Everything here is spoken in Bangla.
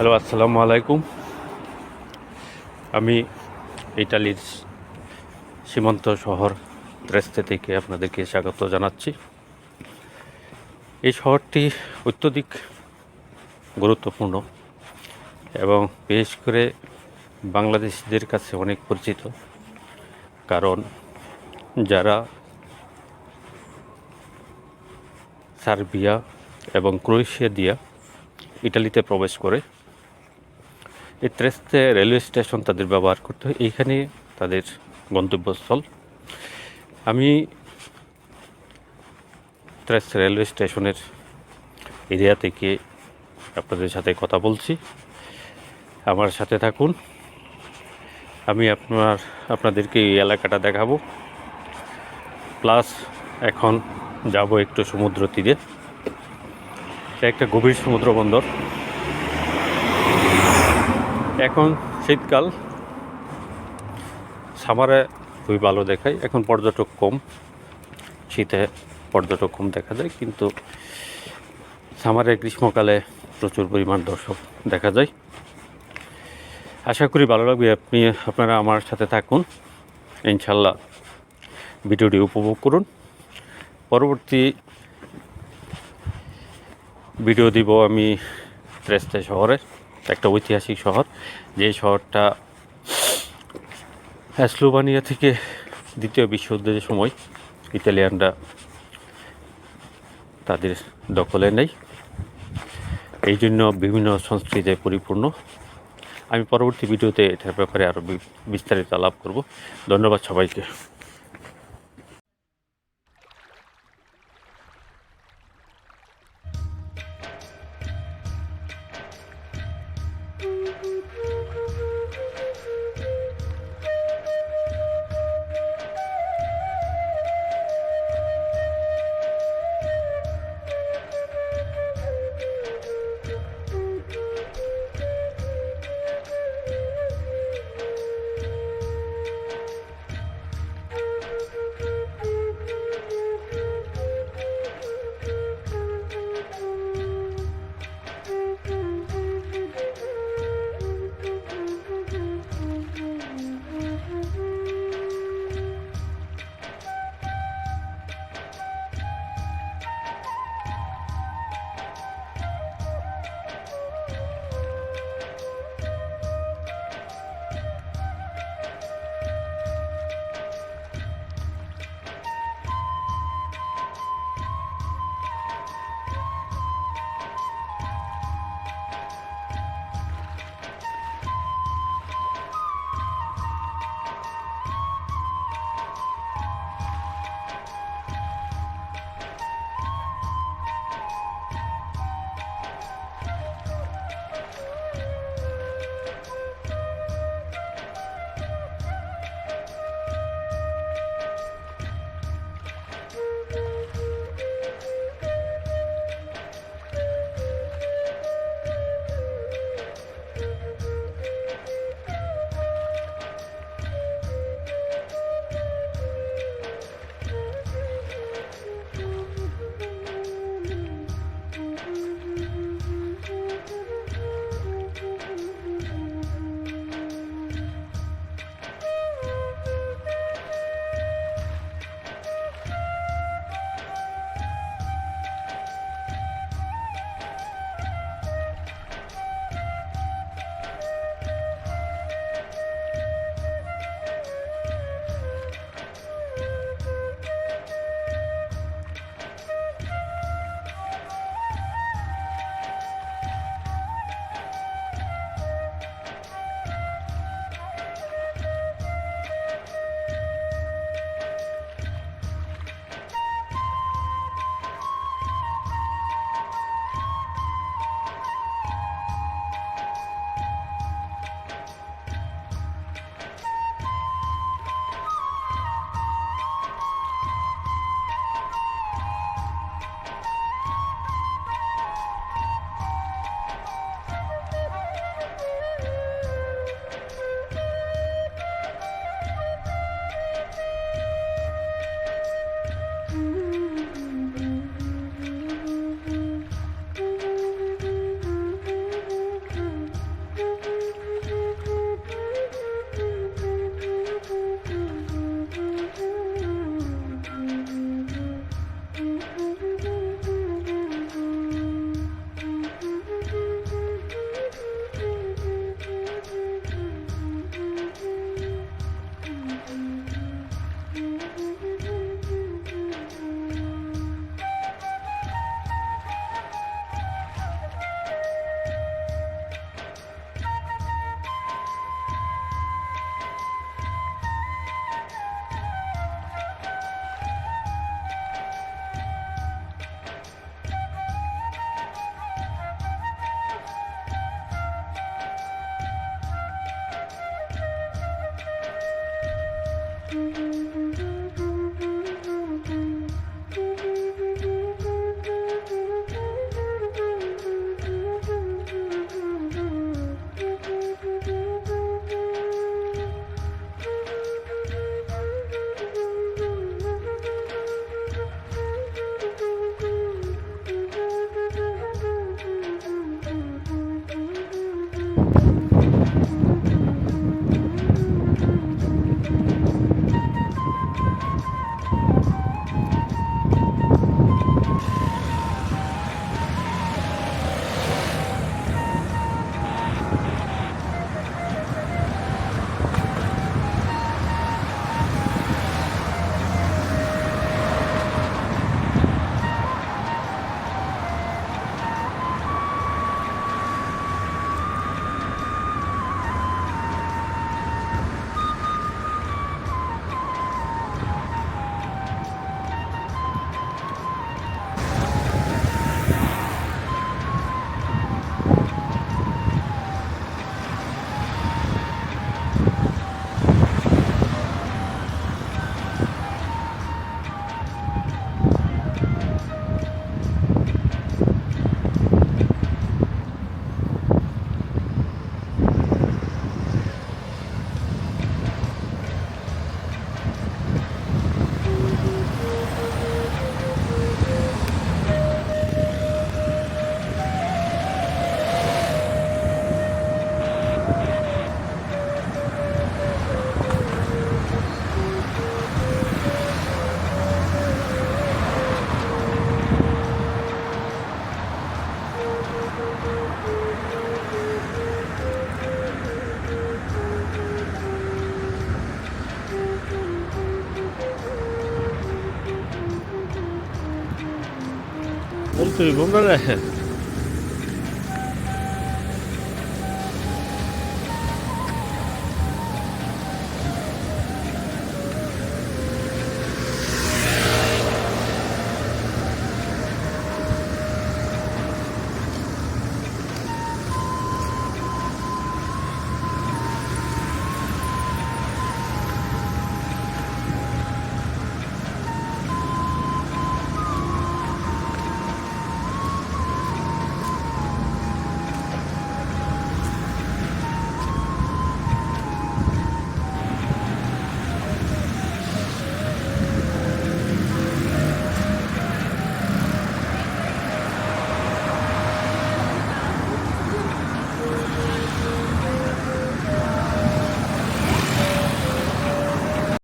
হ্যালো, আসসালামু আলাইকুম। আমি ইটালির সীমান্ত শহর ত্রেস্তে থেকে আপনাদেরকে স্বাগত জানাচ্ছি। এই শহরটি অত্যধিক গুরুত্বপূর্ণ এবং বিশেষ করে বাংলাদেশিদের কাছে অনেক পরিচিত, কারণ যারা সার্বিয়া এবং ক্রোয়েশিয়া দিয়া ইটালিতে প্রবেশ করে এই ত্রেস্তে রেলওয়ে স্টেশন তাদের ব্যবহার করতে হয়। এইখানে তাদের গন্তব্যস্থল। আমি ত্রেস্তে রেলওয়ে স্টেশনের এরিয়া থেকে আপনাদের সাথে কথা বলছি। আমার সাথে থাকুন। আমি আপনার, আপনাদেরকে এই এলাকাটা দেখাবো। প্লাস এখন যাব একটু সমুদ্র তীরে। একটা গভীর সমুদ্র বন্দর। এখন শীতকাল। সামারে খুবই ভালো দেখায়। এখন পর্যটক কম। শীতে পর্যটক কম দেখা যায়, কিন্তু সামারে গ্রীষ্মকালে প্রচুর পরিমাণ দর্শক দেখা যায়। আশা করি ভালো লাগবে। আপনি, আপনারা আমার সাথে থাকুন। ইনশাল্লাহ ভিডিওটি উপভোগ করুন। পরবর্তী ভিডিও দিব আমি ত্রেস্তে শহরের একটা ঐতিহাসিক শহর, যে শহরটা স্লোভানিয়া থেকে দ্বিতীয় বিশ্বযুদ্ধের সময় ইতালিয়ানরা তাদের দখলে নেয়। এই জন্য বিভিন্ন সংস্কৃতিতে পরিপূর্ণ। আমি পরবর্তী ভিডিওতে এটার ব্যাপারে আরও বিস্তারিত আলাপ করব। ধন্যবাদ সবাইকে। Thank you. 들고 말래.